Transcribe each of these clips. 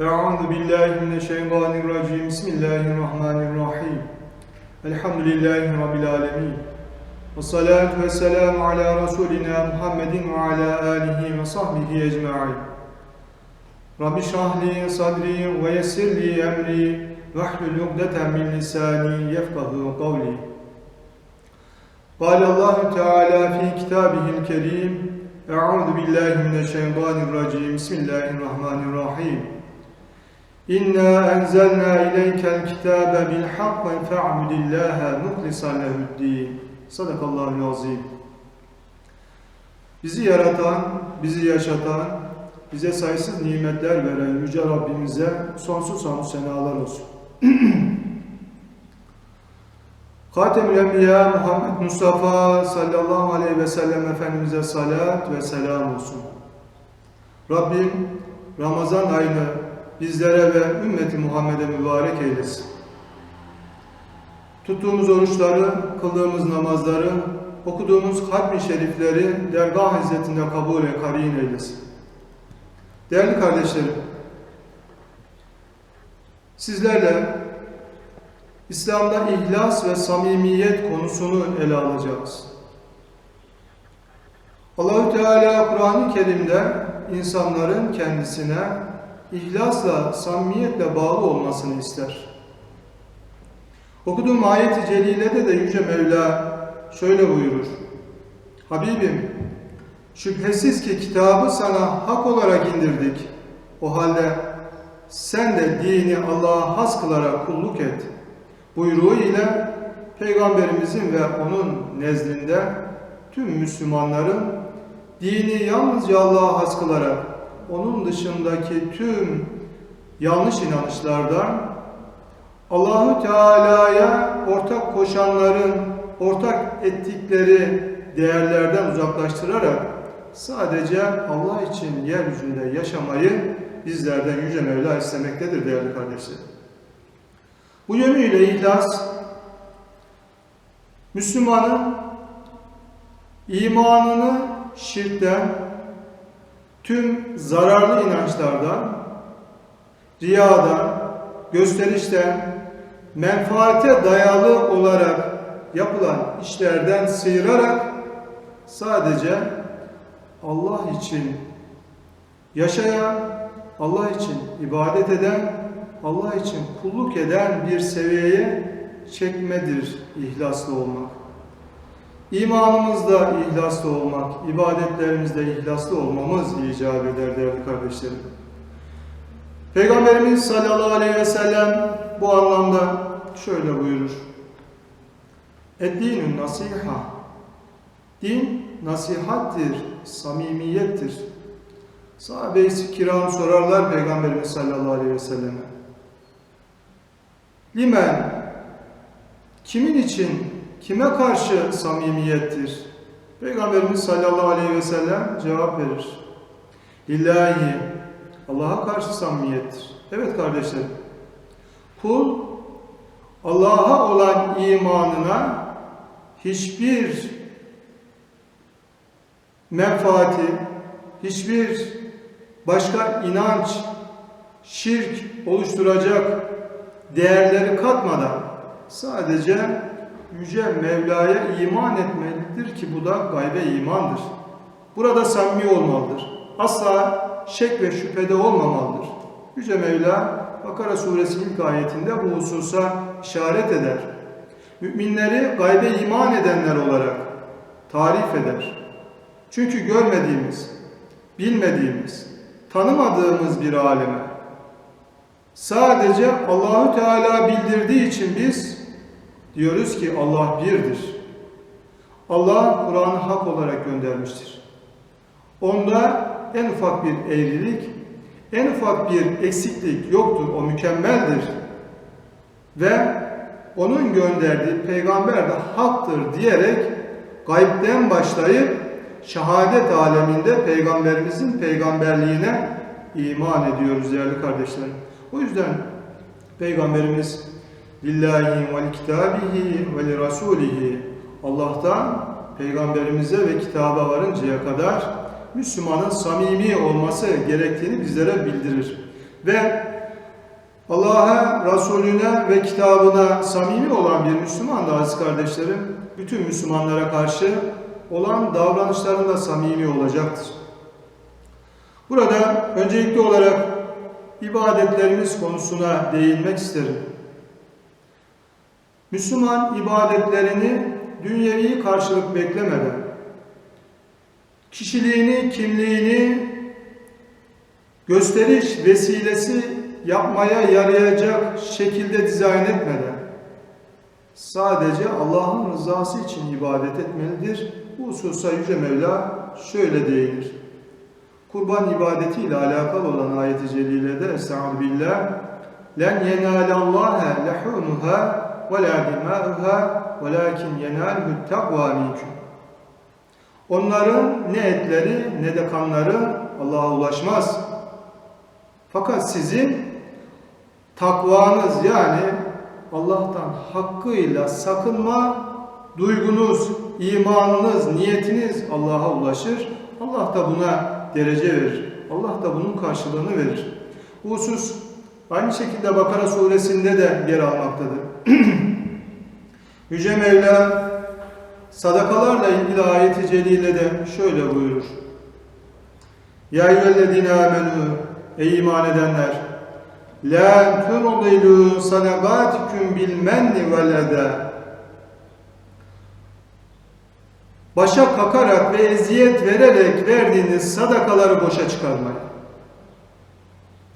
Euzu billahi mineşşeytanirracim. Bismillahirrahmanirrahim. Elhamdülillahi rabbil alamin. Ve salatu ve selamu ala Resulina Muhammedin ve ala alihi ve sahbihi ecma'in. Rabbi şrahli sadri ve yessirli emri ve hlul ukdeten min lisani yefkahu kavli. قال الله تعالى في كتابه الكريم أعوذ بالله من الشيطان الرجيم بسم الله الرحمن الرحيم İnna enzelna ileykel kitabe bil hakki fe'budillaha muhlisen lehu'd-din. Sadakallahu azim. Bizi yaratan, bizi yaşatan, bize sayısız nimetler veren Yüce Rabbimize sonsuz hamdü senalar olsun. Hatem-ül Enbiya Muhammed Mustafa sallallahu aleyhi ve sellem Efendimiz'e salat ve selam olsun. Rabbim Ramazan ayını bizlere ve ümmeti Muhammed'e mübarek eylesin. Tuttuğumuz oruçları, kıldığımız namazları, okuduğumuz hatmi şerifleri dergah izzetinde kabul ve karin eylesin. Değerli kardeşlerim, sizlerle İslam'da ihlas ve samimiyet konusunu ele alacağız. Allahü Teala Kur'an-ı Kerim'de insanların kendisine ihlasla, samimiyetle bağlı olmasını ister. Okuduğum ayet-i celilede de Yüce Mevla şöyle buyurur. Habibim, şüphesiz ki kitabı sana hak olarak indirdik. O halde sen de dini Allah'a has kılarak kulluk et buyruğu ile Peygamberimizin ve onun nezdinde tüm Müslümanların dini yalnızca Allah'a has kılarak onun dışındaki tüm yanlış inanışlardan Allahu Teala'ya ortak koşanların ortak ettikleri değerlerden uzaklaştırarak sadece Allah için yeryüzünde yaşamayı bizlerden Yüce Mevla istemektedir değerli kardeşlerim. Bu yönüyle ihlas, Müslümanın imanını şirkten, tüm zararlı inançlardan, riyadan, gösterişten, menfaate dayalı olarak yapılan işlerden sıyırarak sadece Allah için yaşayan, Allah için ibadet eden Allah için kulluk eden bir seviyeye çekmedir ihlaslı olmak. İmanımızda ihlaslı olmak, ibadetlerimizde ihlaslı olmamız icap eder değerli kardeşlerim. Peygamberimiz sallallahu aleyhi ve sellem bu anlamda şöyle buyurur. Eddinün nasiha. Din nasihattir, samimiyettir. Sahabe-i kiram sorarlar Peygamberimiz sallallahu aleyhi ve selleme. Limen kimin için kime karşı samimiyettir? Peygamberimiz sallallahu aleyhi ve sellem cevap verir. Lillahi Allah'a karşı samimiyettir. Evet kardeşlerim. Kul Allah'a olan imanına hiçbir menfaati, hiçbir başka inanç, şirk oluşturacak değerleri katmadan sadece Yüce Mevla'ya iman etmelidir ki bu da gaybe imandır. Burada samimi olmalıdır. Asla şek ve şüphede olmamalıdır. Yüce Mevla Bakara suresi ilk ayetinde bu hususa işaret eder. Müminleri gaybe iman edenler olarak tarif eder. Çünkü görmediğimiz, bilmediğimiz, tanımadığımız bir aleme sadece Allahü Teala bildirdiği için biz diyoruz ki Allah birdir. Allah Kur'an'ı hak olarak göndermiştir. Onda en ufak bir eğrilik, en ufak bir eksiklik yoktur. O mükemmeldir. Ve onun gönderdiği peygamber de haktır diyerek gaybden başlayıp şehadet aleminde peygamberimizin peygamberliğine iman ediyoruz değerli kardeşlerim. O yüzden peygamberimiz lillahi ve kitabihi ve li rasulihi Allah'tan peygamberimize ve kitaba varıncaya kadar Müslümanın samimi olması gerektiğini bizlere bildirir. Ve Allah'a, Resulüne ve kitabına samimi olan bir Müslüman da aziz kardeşlerim, bütün Müslümanlara karşı olan davranışlarında samimi olacaktır. Burada öncelikli olarak ibadetlerimiz konusuna değinmek isterim. Müslüman ibadetlerini dünyevi karşılık beklemeden, kişiliğini, kimliğini gösteriş vesilesi yapmaya yarayacak şekilde dizayn etmeden, sadece Allah'ın rızası için ibadet etmelidir. Bu hususa Yüce Mevla şöyle değinir. Kurban ibadetiyle alakalı olan ayet-i celilede Estaizu billah لَنْ يَنَالَ اللّٰهَ لَحُونُهَا ve la dimâ'uhâ velâkin yenâlhü takvâ minkum. Onların ne etleri ne de kanları Allah'a ulaşmaz. Fakat sizin takvanız yani Allah'tan hakkıyla sakınma duygunuz, imanınız, niyetiniz Allah'a ulaşır. Allah da buna derece verir. Allah da bunun karşılığını verir. Bu husus aynı şekilde Bakara suresinde de yer almaktadır. Yüce Mevla sadakalarla ilgili ayet-i celilede şöyle buyurur. Ya eyyühellezine amenu ey iman edenler la tu'dilu sadakatikum bil menni vel eda Başa kakarak ve eziyet vererek verdiğiniz sadakaları boşa çıkarmayın.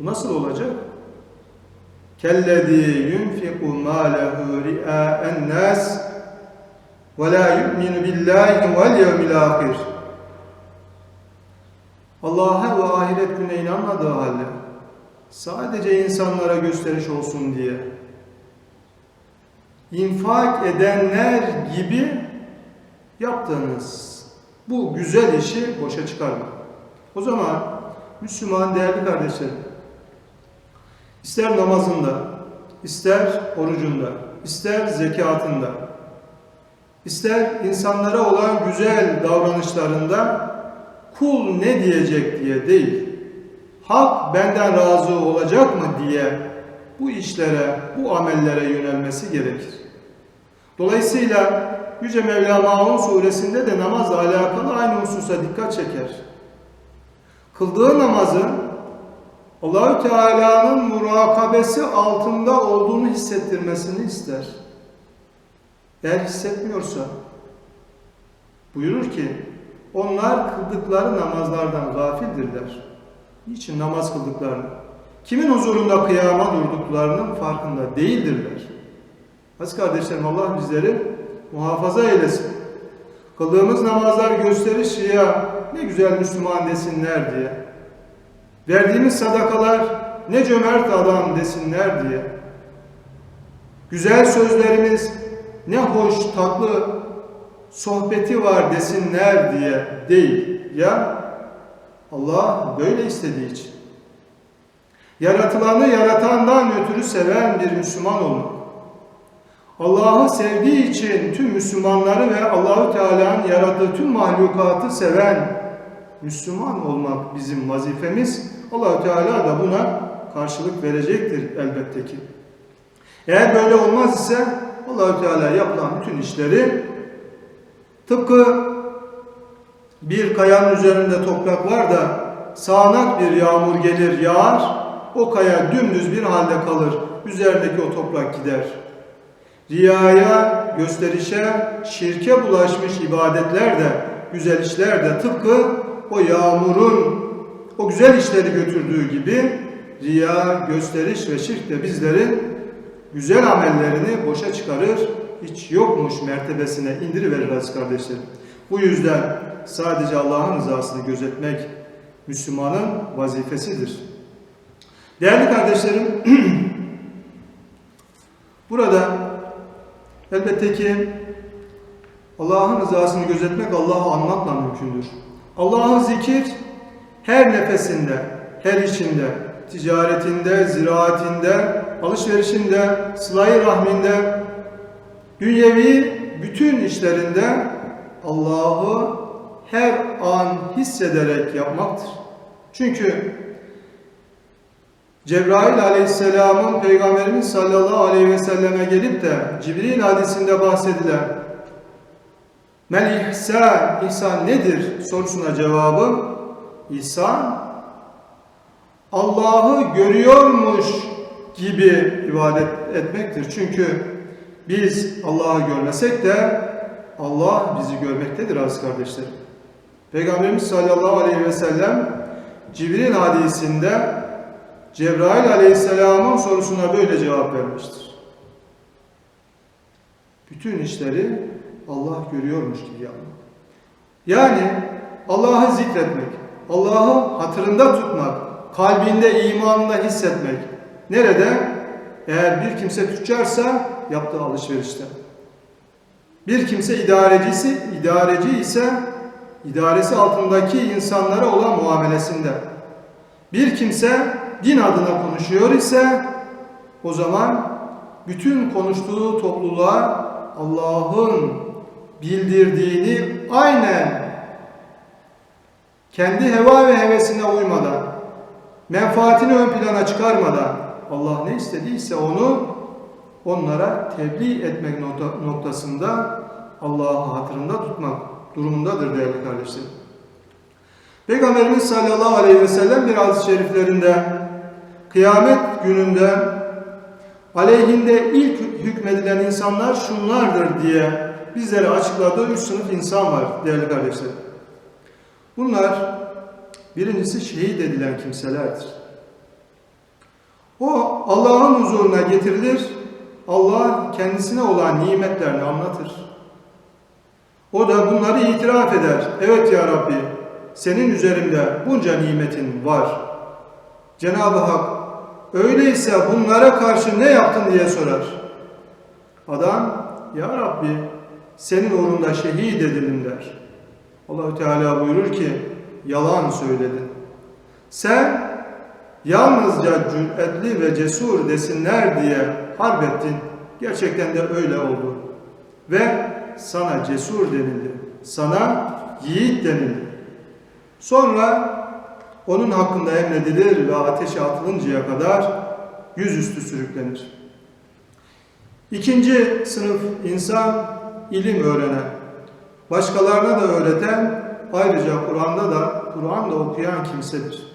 Bu nasıl olacak? Kellezî yunfiku mâlehu ri'âen nâs ve lâ yu'minu billâhi vel yevmil âhir. Allah'a ve ahiret gününe inanmadığı halde sadece insanlara gösteriş olsun diye infak edenler gibi yaptığınız bu güzel işi boşa çıkarma. O zaman Müslüman değerli kardeşlerim, ister namazında, ister orucunda, ister zekatında, ister insanlara olan güzel davranışlarında kul ne diyecek diye değil, hak benden razı olacak mı diye bu işlere, bu amellere yönelmesi gerekir. Dolayısıyla Yüce Mevla Maun suresinde de namazla alakalı aynı hususa dikkat çeker. Kıldığı namazın Allahü Teala'nın murakabesi altında olduğunu hissettirmesini ister. Eğer hissetmiyorsa buyurur ki onlar kıldıkları namazlardan gafildirler. Niçin namaz kıldıklarını? Kimin huzurunda kıyama durduklarının farkında değildirler. Aziz kardeşlerim Allah bizleri muhafaza eylesin. Kıldığımız namazlar gösteriş ya ne güzel Müslüman desinler diye. Verdiğimiz sadakalar ne cömert adam desinler diye. Güzel sözlerimiz ne hoş tatlı sohbeti var desinler diye değil. Ya Allah böyle istediği için. Yaratılanı yaratandan ötürü seven bir Müslüman olmak. Allah'ı sevdiği için tüm Müslümanları ve Allahü Teala'nın yarattığı tüm mahlukatı seven Müslüman olmak bizim vazifemiz. Allahü Teala da buna karşılık verecektir elbette ki. Eğer böyle olmaz ise Allahü Teala yapılan bütün işleri tıpkı bir kayanın üzerinde toprak var da sağanak bir yağmur gelir yağar, o kaya dümdüz bir halde kalır. Üzerindeki o toprak gider. Riyaya, gösterişe, şirke bulaşmış ibadetler de, güzel işler de tıpkı o yağmurun o güzel işleri götürdüğü gibi riya, gösteriş ve şirk de bizlerin güzel amellerini boşa çıkarır, hiç yokmuş mertebesine indiriverir aziz kardeşlerim. Bu yüzden sadece Allah'ın rızasını gözetmek Müslümanın vazifesidir. Değerli kardeşlerim, burada elbette ki Allah'ın rızasını gözetmek Allah'ı anmakla mümkündür. Allah'ın zikir her nefesinde, her içinde, ticaretinde, ziraatinde, alışverişinde, sıla rahminde, dünyevi bütün işlerinde Allah'ı her an hissederek yapmaktır. Çünkü Cebrail aleyhisselamın Peygamberimiz sallallahu aleyhi ve selleme gelip de Cibril hadisinde bahsedilen Mel ihsan, ihsan nedir sorusuna cevabı İhsan Allah'ı görüyormuş gibi ibadet etmektir. Çünkü biz Allah'ı görmesek de Allah bizi görmektedir aziz kardeşlerim. Peygamberimiz sallallahu aleyhi ve sellem Cibril hadisinde Cebrail aleyhisselamın sorusuna böyle cevap vermiştir. Bütün işleri Allah görüyormuş gibi yapmak. Yani Allah'ı zikretmek, Allah'ı hatırında tutmak, kalbinde, imanında hissetmek. Nerede? Eğer bir kimse tüccarsa yaptığı alışverişte. Bir kimse idarecisi, idareci ise idaresi altındaki insanlara olan muamelesinde. Bir kimse din adına konuşuyor ise o zaman bütün konuştuğu topluluğa Allah'ın bildirdiğini aynen kendi heva ve hevesine uymadan, menfaatini ön plana çıkarmadan Allah ne istediyse onu onlara tebliğ etmek noktasında Allah'ı hatırında tutmak durumundadır değerli kardeşlerim. Peygamberimiz sallallahu aleyhi ve sellem bir hadis-i şeriflerinde kıyamet gününde aleyhinde ilk hükmedilen insanlar şunlardır diye bizlere açıkladığı üç sınıf insan var değerli kardeşlerim. Bunlar birincisi şehit edilen kimselerdir. O Allah'ın huzuruna getirilir, Allah kendisine olan nimetlerini anlatır. O da bunları itiraf eder. Evet ya Rabbi, senin üzerimde bunca nimetin var. Cenab-ı Hak, öyleyse bunlara karşı ne yaptın diye sorar. Adam, ya Rabbi, senin uğrunda şehit edildim der. Allahü Teala buyurur ki, yalan söyledin. Sen yalnızca cüretli ve cesur desinler diye harp ettin. Gerçekten de öyle oldu. Ve sana cesur denildi. Sana yiğit denildi. Sonra onun hakkında emredilir ve ateşe atılıncaya kadar yüzüstü sürüklenir. İkinci sınıf insan ilim öğrenen, başkalarına da öğreten, ayrıca Kur'an'da da Kur'an da okuyan kimsedir.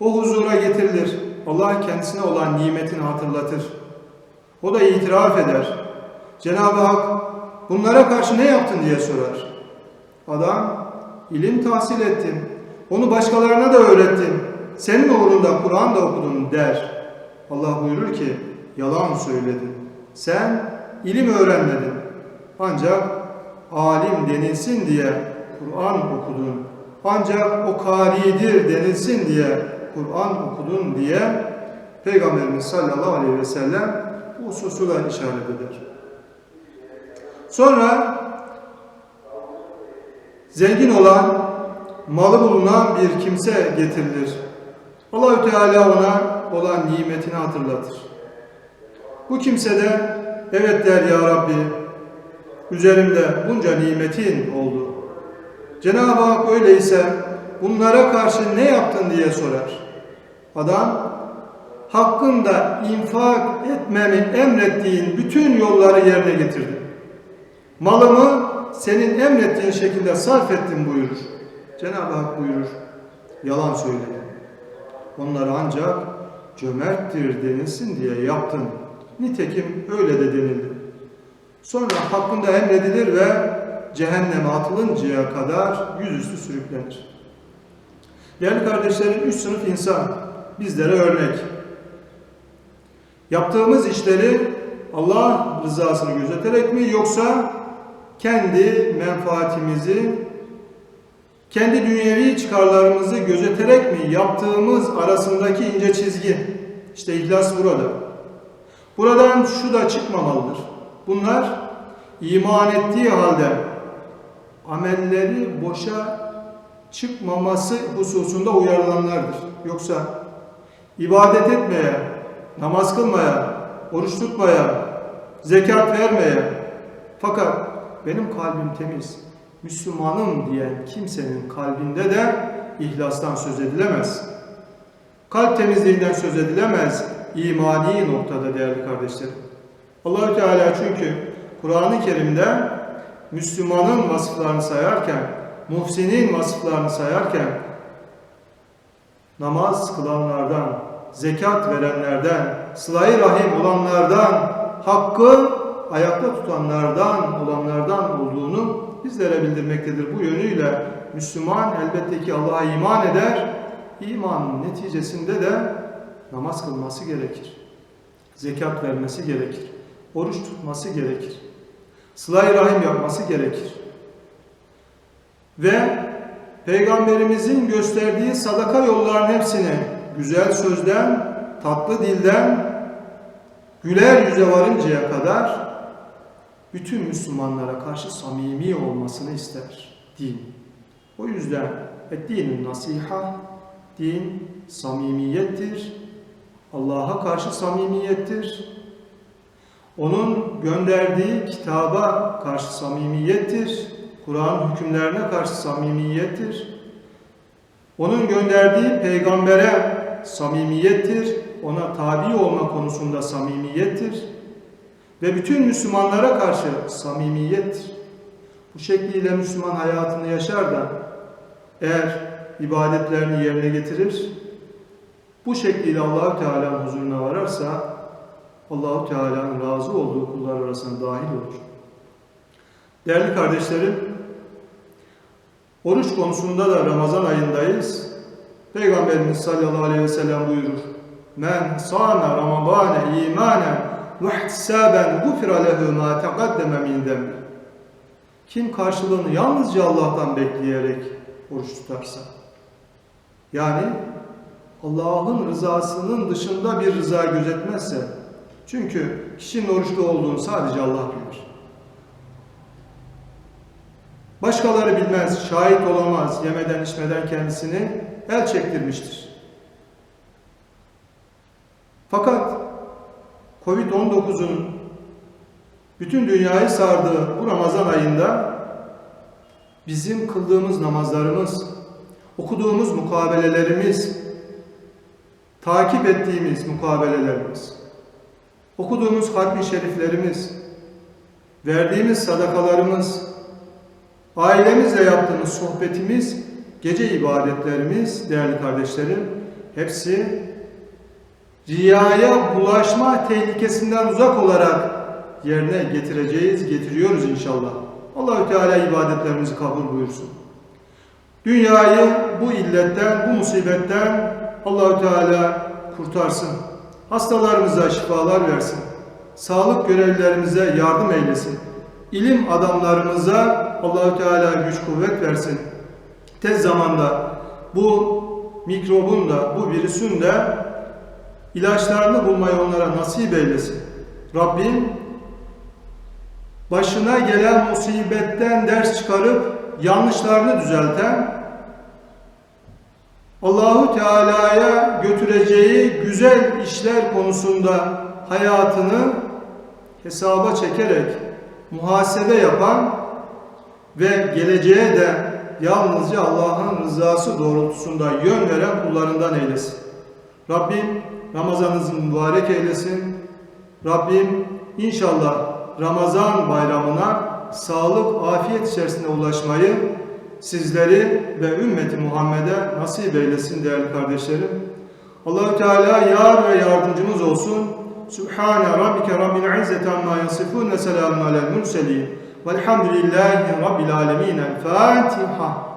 O huzura getirilir. Allah kendisine olan nimetini hatırlatır. O da itiraf eder. Cenab-ı Hak bunlara karşı ne yaptın diye sorar. Adam ilim tahsil ettim. Onu başkalarına da öğrettim. Senin uğrunda Kur'an da okudum der. Allah buyurur ki yalan söyledin. Sen ilim öğrenmedin. Ancak alim denilsin diye Kur'an okudun. Ancak o karidir denilsin diye Kur'an okudun diye Peygamberimiz sallallahu aleyhi ve sellem bu hususu işaret eder. Sonra zengin olan, malı bulunan bir kimse getirilir. Allahü Teala ona olan nimetini hatırlatır. Bu kimse de evet der ya Rabbi üzerimde bunca nimetin oldu. Cenab-ı Hak öyleyse bunlara karşı ne yaptın diye sorar. Adam hakkında infak etmemi emrettiğin bütün yolları yerine getirdim. Malımı senin emrettiğin şekilde sarf ettim buyurur. Cenab-ı Hak buyurur. Yalan söyledi. Onları ancak cömerttir denilsin diye yaptın. Nitekim öyle de denildi. Sonra hakkında emredilir ve cehenneme atılıncaya kadar yüzüstü sürüklenir. Değerli kardeşlerim, üç sınıf insan bizlere örnek. Yaptığımız işleri Allah rızasını gözeterek mi yoksa kendi menfaatimizi, kendi dünyevi çıkarlarımızı gözeterek mi yaptığımız arasındaki ince çizgi. İşte ihlas burada. Buradan şu da çıkmamalıdır. Bunlar iman ettiği halde amelleri boşa çıkmaması hususunda uyarılanlardır. Yoksa ibadet etmeye, namaz kılmaya, oruç tutmaya, zekat vermeye fakat benim kalbim temiz, Müslümanım diyen kimsenin kalbinde de ihlastan söz edilemez. Kalp temizliğinden söz edilemez imani noktada değerli kardeşlerim. Allahü Teala çünkü Kur'an-ı Kerim'de Müslümanın vasıflarını sayarken, muhsinin vasıflarını sayarken namaz kılanlardan, zekat verenlerden, sıla-i rahim olanlardan, hakkı ayakta tutanlardan, olanlardan olduğunu bizlere bildirmektedir. Bu yönüyle Müslüman elbette ki Allah'a iman eder. İmanın neticesinde de namaz kılması gerekir. Zekat vermesi gerekir. Oruç tutması gerekir. Sıla-i rahim yapması gerekir. Ve Peygamberimizin gösterdiği sadaka yollarının hepsini güzel sözden, tatlı dilden, güler yüze varıncaya kadar bütün Müslümanlara karşı samimi olmasını ister din. O yüzden dinin nasiha, din samimiyettir, Allah'a karşı samimiyettir, onun gönderdiği kitaba karşı samimiyettir, Kur'an hükümlerine karşı samimiyettir, onun gönderdiği peygambere samimiyettir, ona tabi olma konusunda samimiyettir ve bütün Müslümanlara karşı samimiyettir. Bu şekliyle Müslüman hayatını yaşar da eğer ibadetlerini yerine getirir, bu şekliyle Allahü Teala'nın huzuruna vararsa Allahü Teala'nın razı olduğu kullar arasına dahil olur. Değerli kardeşlerim, oruç konusunda da Ramazan ayındayız. Peygamberimiz sallallahu aleyhi ve sellem buyurur. Men sana ramadane imanen ve ihtisaben gufira lehu ma teqaddeme min. Kim karşılığını yalnızca Allah'tan bekleyerek oruç tutarsa, yani Allah'ın rızasının dışında bir rıza gözetmezse, çünkü kişinin oruçlu olduğunu sadece Allah bilir. Başkaları bilmez, şahit olamaz, yemeden içmeden kendisini el çektirmiştir. Fakat Covid-19'un bütün dünyayı sardığı bu Ramazan ayında bizim kıldığımız namazlarımız, okuduğumuz mukabelelerimiz, takip ettiğimiz mukabelelerimiz, okuduğumuz hatmi şeriflerimiz, verdiğimiz sadakalarımız, ailemizle yaptığımız sohbetimiz, gece ibadetlerimiz değerli kardeşlerim hepsi riyaya bulaşma tehlikesinden uzak olarak yerine getireceğiz, getiriyoruz inşallah. Allahü Teala ibadetlerimizi kabul buyursun. Dünyayı bu illetten, bu musibetten Allahü Teala kurtarsın. Hastalarımıza şifalar versin. Sağlık görevlilerimize yardım eylesin. İlim adamlarımıza Allahü Teala güç kuvvet versin. Tez zamanda bu mikrobun da, bu virüsün de ilaçlarını bulmayı onlara nasip eylesin. Rabbim başına gelen musibetten ders çıkarıp yanlışlarını düzelten, Allahu Teala'ya götüreceği güzel işler konusunda hayatını hesaba çekerek muhasebe yapan ve geleceğe de yalnızca Allah'ın rızası doğrultusunda yön veren kullarından eylesin. Rabbim Ramazanınızı mübarek eylesin. Rabbim inşallah Ramazan bayramına sağlık, afiyet içerisinde ulaşmayı sizleri ve ümmeti Muhammed'e nasip eylesin değerli kardeşlerim. Allahü Teala yar ve yardımcımız olsun. Subhane rabbike rabbil izzeti amma yasifun ve selamun alel murselin. Velhamdülillahi rabbil alemin. El Fatiha.